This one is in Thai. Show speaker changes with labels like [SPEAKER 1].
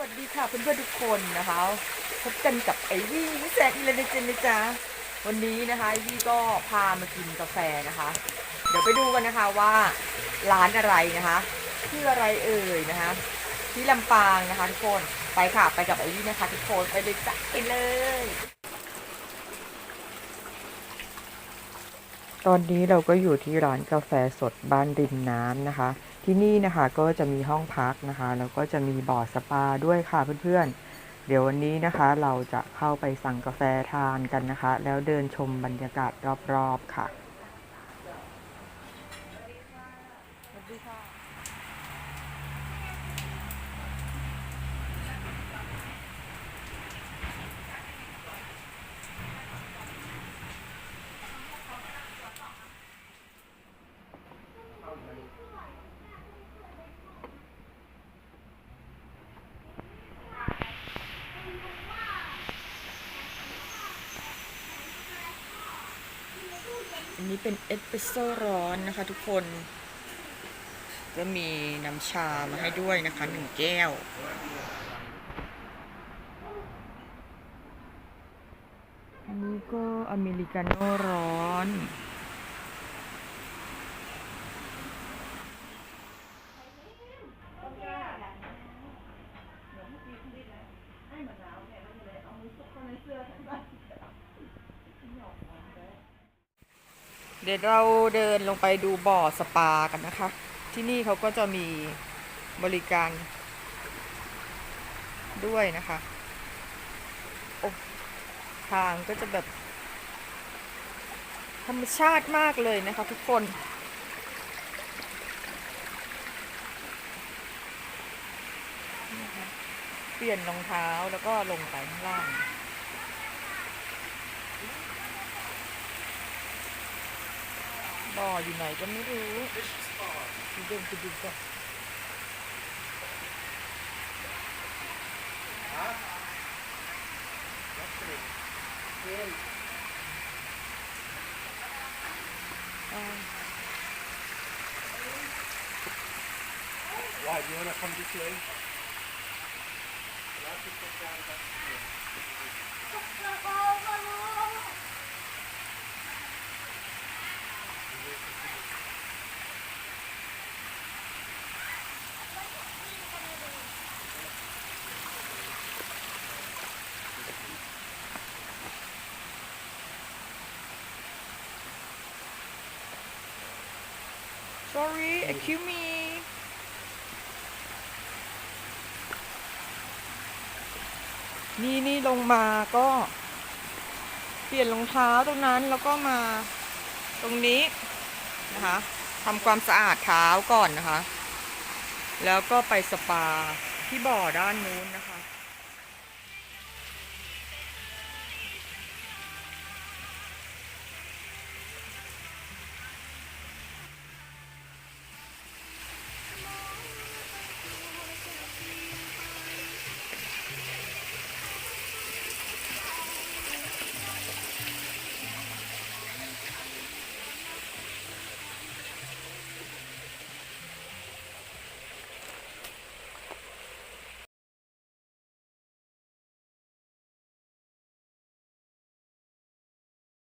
[SPEAKER 1] วัสดีค่ะเพื่อนๆทุกคนนะคะพบกันกับไอวี่แซกอีเลนเจนนะจ๊ะวันนี้นะคะไอวี่ก็พามากินกาแฟนะคะ เดี๋ยวไปดูกันนะคะว่าร้านอะไรนะคะชื่ออะไรเอ่ยนะคะ ที่ลำปางนะคะทุกคนไปค่ะไปกับไอวี่นะคะทุกคนไปเลยจ้ะไปเลย ตอนนี้เราก็อยู่ที่ร้านกาแฟสดบ้านริมน้ำนะคะ ที่นี่นะคะก็จะมีห้องพักนะคะแล้วก็จะมีบ่อสปาด้วยค่ะเพื่อนๆ เดี๋ยววันนี้นะคะเราจะเข้าไปสั่งกาแฟทานกันนะคะ แล้วเดินชมบรรยากาศรอบๆค่ะสวัสดีค่ะ อันนี้เป็นเอสเปรสโซ่ร้อนนะคะทุกคน ก็มีน้ำชามาให้ด้วยนะคะหนึ่งแก้ว อันนี้ก็อเมริกาโน่ร้อน เดี๋ยวเราเดินลงไปดูบ่อสปากันนะคะ ที่นี่เขาก็จะมีบริการด้วยนะคะโอ้ทางก็จะแบบ ธรรมชาติมากเลยนะคะทุกคน เปลี่ยนรองเท้าแล้วก็ลงไปข้างล่าง บ่ออยู่ไหนก็ไม่รู้เดินไปดูก่อนอ่า
[SPEAKER 2] Why, do you want to come this way?
[SPEAKER 1] Sorry excuse me นี่นี่ลงมาก็ เปลี่ยนรองเท้าตรงนั้นแล้วก็มาตรงนี้นะคะทำความสะอาดเท้าก่อนนะคะ แล้วก็ไปสปาที่บ่อด้านนู้นนะคะ